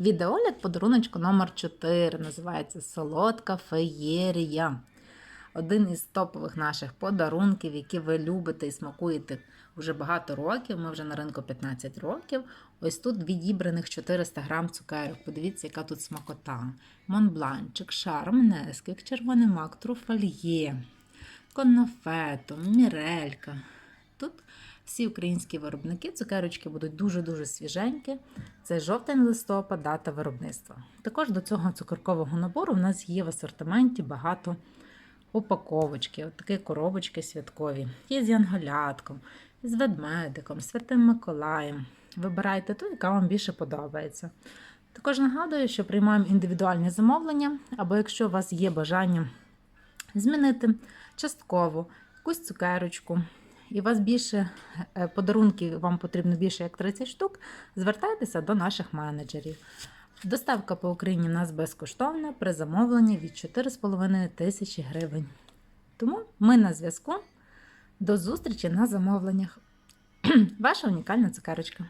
Відеогляд подаруночку номер 4 називається Солодка феєрія. Один із топових наших подарунків, які ви любите і смакуєте вже багато років. Ми вже на ринку 15 років. Ось тут відібраних 400 грам цукерок. Подивіться, яка тут смакота. Монбланчик, шарм, несквік, червоний мак, труфальє, коннофето, мірелька. Тут всі українські виробники цукерочки будуть дуже-дуже свіженькі. Це жовтень листопад, дата виробництва. Також до цього цукеркового набору в нас є в асортименті багато упаковочки, от такі коробочки святкові. Є з янголятком, з ведмедиком, святим Миколаєм. Вибирайте ту, яка вам більше подобається. Також нагадую, що приймаємо індивідуальні замовлення, або якщо у вас є бажання змінити частково якусь цукерочку, і вас більше е, подарунків, вам потрібно більше як 30 штук, звертайтеся до наших менеджерів. Доставка по Україні в нас безкоштовна при замовленні від 4,5 тисячі гривень. Тому ми на зв'язку. До зустрічі на замовленнях. Ваша унікальна цукерочка.